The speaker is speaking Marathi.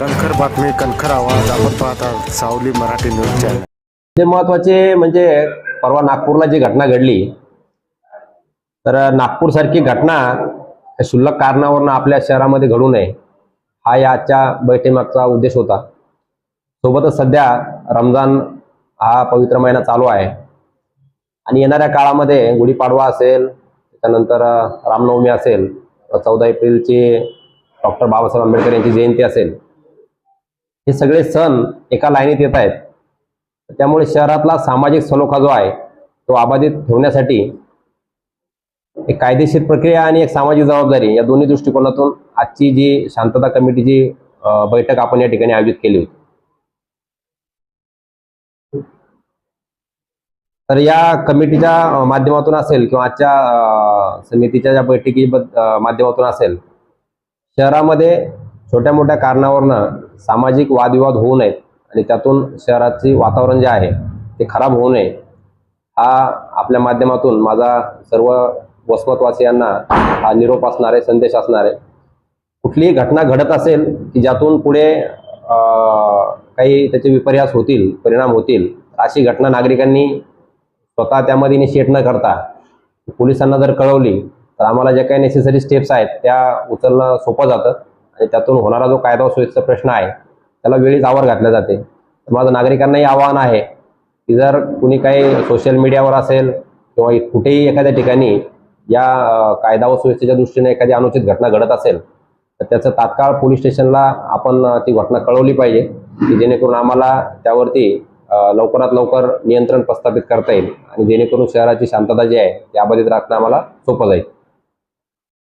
कणखर बातमी कणखर आवाज आपण पाहता सावली मराठी न्यूज चॅनल ते महत्त्वाचे म्हणजे परवा नागपूरला जी घटना घडली तर नागपूर सारखी घटना या क्षुल्लक कारणावरनं आपल्या शहरामध्ये घडू नये हा याच्या आजच्या बैठकीमागचा उद्देश होता. सोबतच सध्या रमजान हा पवित्र महिना चालू आहे. आणि येणाऱ्या काळामध्ये गुढीपाडवा असेल त्यानंतर रामनवमी असेल चौदा एप्रिलची डॉक्टर बाबासाहेब आंबेडकर यांची जयंती असेल हे सगळे सण एका लाईनीत येत आहेत. त्यामुळे शहरातला सामाजिक सलोखा जो आहे तो अबाधित ठेवण्यासाठी एक कायदेशीर प्रक्रिया आणि एक सामाजिक जबाबदारी या दोन्ही दृष्टिकोनातून आजची जी शांतता कमिटीची बैठक आपण या ठिकाणी आयोजित केली होती. तर या कमिटीच्या माध्यमातून असेल किंवा आजच्या समितीच्या ज्या बैठकी माध्यमातून असेल शहरामध्ये छोट्या मोठ्या कारणावरनं सामाजिक वादविवाद होऊ नयेत आणि त्यातून शहराचे वातावरण जे आहे ते खराब होऊ नये. हा आपल्या माध्यमातून माझा सर्व वसमतवासियांना हा निरोप असणार आहे संदेश असणार. आहे कुठलीही घटना घडत असेल की ज्यातून पुढे काही त्याचे विपर्यास होतील परिणाम होतील अशी घटना नागरिकांनी स्वतः त्यामध्ये इनिशिएट न करता पोलिसांना जर कळवली तर आम्हाला ज्या काही नेसेसरी स्टेप्स आहेत त्या उचलणं सोपं जातं. आणि त्यातून होणारा जो कायदा व प्रश्न आहे. त्याला वेळीच आवर घातल्या जाते. तर माझं नागरिकांनाही आवाहन आहे की जर कुणी काही सोशल मीडियावर असेल किंवा कुठेही एखाद्या ठिकाणी या कायदा व सुव्यवस्थेच्या दृष्टीने एखादी अनुचित घटना घडत असेल तर त्याचं तात्काळ पोलीस स्टेशनला आपण ती घटना कळवली पाहिजे की जेणेकरून आम्हाला त्यावरती लवकरात लवकर नियंत्रण प्रस्थापित करता येईल आणि जेणेकरून शहराची शांतता जी आहे त्याबाबतीत राखणं आम्हाला सोपं जाईल.